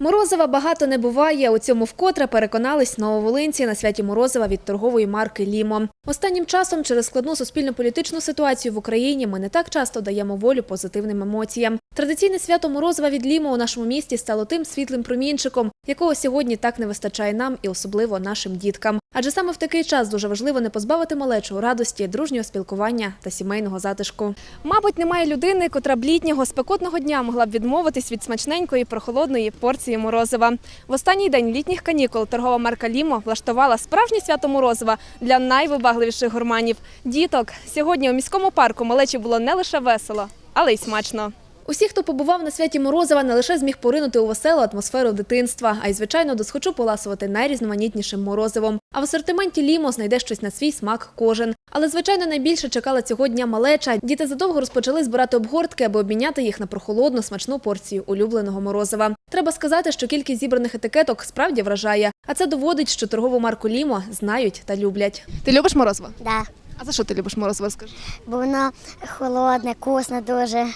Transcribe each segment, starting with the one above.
Морозива багато не буває. У цьому вкотре переконались нововолинці на святі Морозива від торгової марки Лімо. Останнім часом через складну суспільно-політичну ситуацію в Україні ми не так часто даємо волю позитивним емоціям. Традиційне свято Морозива від Лімо у нашому місті стало тим світлим промінчиком, якого сьогодні так не вистачає нам і особливо нашим діткам. Адже саме в такий час дуже важливо не позбавити малечу радості, дружнього спілкування та сімейного затишку. Мабуть, немає людини, котра б літнього спекотного дня могла б відмовитись від смачненької прохолодної порції морозива. В останній день літніх канікул торгова марка Лімо влаштувала справжнє свято морозива для найвибагливіших гурманів діток. Сьогодні у міському парку малечі було не лише весело, але й смачно. Усі, хто побував на святі Морозова, не лише зміг поринути у веселу атмосферу дитинства, а й звичайно досхочу поласувати найрізноманітнішим морозивом. А в асортименті Лімо знайде щось на свій смак кожен. Але звичайно найбільше чекала цього дня малеча. Діти задовго розпочали збирати обгортки, аби обміняти їх на прохолодну смачну порцію улюбленого морозива. Треба сказати, що кількість зібраних етикеток справді вражає, а це доводить, що торгову марку Лімо знають та люблять. Ти любиш морозиво? Да, А за що ти любиш морозиво? Скажи. бо воно холодне, вкусне дуже.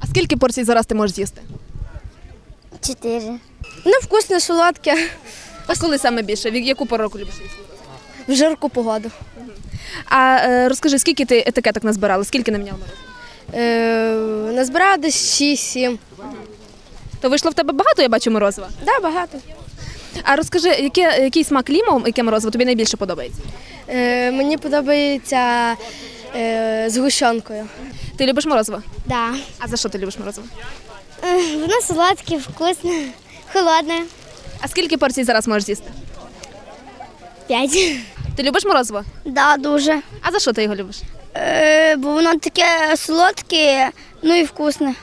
А скільки порцій зараз ти можеш з'їсти? Чотири. Ну, вкусне, солодке, А коли саме більше? В яку пору року любиш їсти? в жарку погоду. А е, розкажи, скільки ти етикеток назбирала? Скільки наміняла морозиво? Е, назбирав десь 6-7. То вийшло в тебе багато, я бачу морозива. Да, багато. А розкажи, яке, який смак лімо, яке морозиво тобі найбільше подобається? Е, мені подобається з гущенкою. Ти любиш морозиво? Да. А за що ти любиш морозиво? Воно солодке, вкусне, холодне. А скільки порцій зараз можеш з'їсти? П'ять. Ти любиш морозиво? Да, дуже. А за що ти його любиш? Е, бо воно таке солодке, ну і вкусне.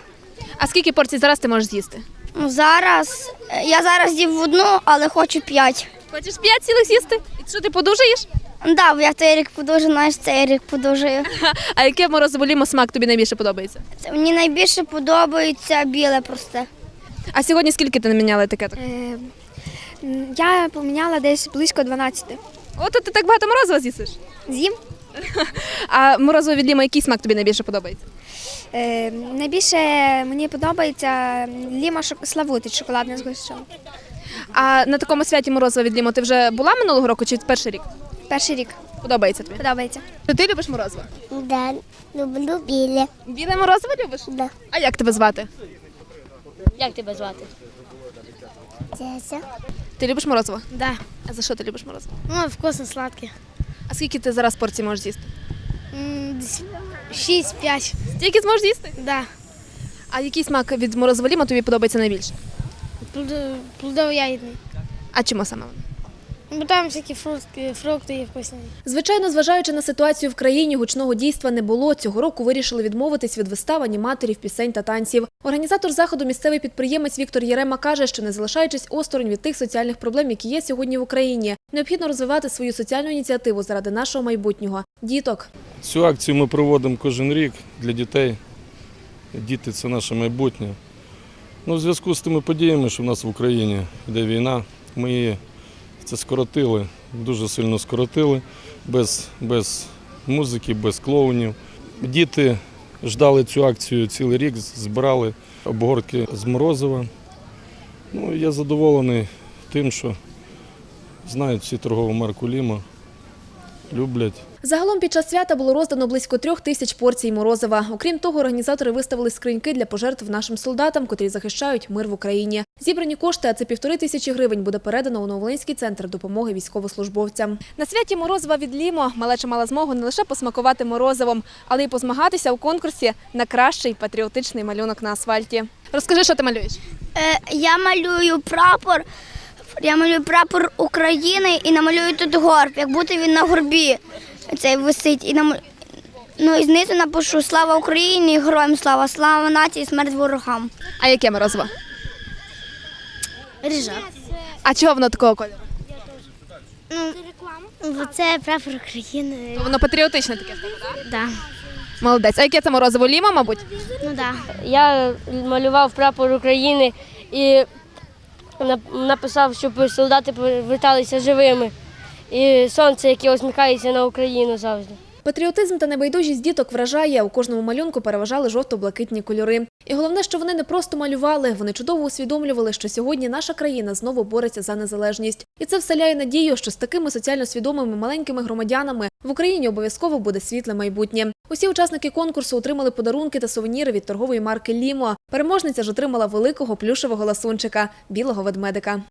А скільки порцій зараз ти можеш з'їсти? Ну, зараз е, я зараз їв одну, але хочу п'ять. Хочеш п'ять цілих з'їсти? І що ти подужаєш? Да, бо я той рік подужу, знаєш, цей рік подужую. А яке морозиво лімо смак тобі найбільше подобається? Це мені найбільше подобається біле просте. А сьогодні скільки ти наміняла етикеток? Е, я поміняла десь близько 12. От ти так багато морозива з'їсиш. З'їм. А морозиво від лімо, який смак тобі найбільше подобається? Е, найбільше мені подобається ліма шок... славутич шоколадне з гущом. А на такому святі морозиво від лімо ти вже була минулого року чи перший рік? Перший рік. Подобається тобі? Подобається. Ти любиш морозиво? Да, люблю біле. Біле морозиво любиш? Да. А як тебе звати? Як тебе звати? Цеся. Ти любиш морозиво? Да. А за що ти любиш морозиво? Ну, вкусно, сладке. А скільки ти зараз порцій можеш з'їсти? 6-5. Стільки зможеш з'їсти? Да. А який смак від морозива тобі подобається найбільше? Плодово-ягідний. А чому саме? воно? Бо там всякі фрукти, фрукти є вкусні. Звичайно, зважаючи на ситуацію в країні, гучного дійства не було. Цього року вирішили відмовитись від вистав, аніматорів, пісень та танців. Організатор заходу, місцевий підприємець Віктор Єрема каже, що не залишаючись осторонь від тих соціальних проблем, які є сьогодні в Україні, необхідно розвивати свою соціальну ініціативу заради нашого майбутнього діток. Цю акцію ми проводимо кожен рік для дітей. Діти це наше майбутнє. Ну, в зв'язку з тими подіями, що в нас в Україні йде війна, ми її це скоротили, дуже сильно скоротили, без, без музики, без клоунів. Діти ждали цю акцію цілий рік, збирали обгортки з морозива. Ну, я задоволений тим, що знають всі торгову марку Ліма, люблять. Загалом під час свята було роздано близько трьох тисяч порцій морозива. Окрім того, організатори виставили скриньки для пожертв нашим солдатам, котрі захищають мир в Україні. Зібрані кошти, а це півтори тисячі гривень, буде передано у Новолинський центр допомоги військовослужбовцям. На святі морозива від Лімо малеча мала змогу не лише посмакувати морозивом, але й позмагатися у конкурсі на кращий патріотичний малюнок на асфальті. Розкажи, що ти малюєш? Е, я малюю прапор. Я малюю прапор України і намалюю тут горб, як будто він на горбі цей висить. І нам... ну, і знизу напишу Слава Україні, героям слава, слава нації, смерть ворогам. А яке морозиво? Ріжа. А чого воно такого кольору? Бо це прапор України. Воно патріотичне таке. Да. Молодець. А яке це морозиво лімо, мабуть? Ну, да. Я малював прапор України і написав, щоб солдати поверталися живими. І сонце, яке усміхається на Україну завжди. Патріотизм та небайдужість діток вражає. У кожному малюнку переважали жовто-блакитні кольори. І головне, що вони не просто малювали, вони чудово усвідомлювали, що сьогодні наша країна знову бореться за незалежність. І це вселяє надію, що з такими соціально свідомими маленькими громадянами в Україні обов'язково буде світле майбутнє. Усі учасники конкурсу отримали подарунки та сувеніри від торгової марки Лімо. Переможниця ж отримала великого плюшевого ласунчика білого ведмедика.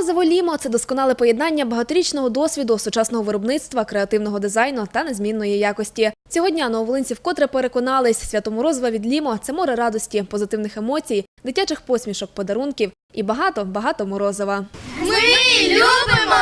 Морозиво Лімо це досконале поєднання багаторічного досвіду, сучасного виробництва, креативного дизайну та незмінної якості. Цього дня нововолинці вкотре переконались, свято Морозива від Лімо це море радості, позитивних емоцій, дитячих посмішок, подарунків і багато багато морозива. Ми любимо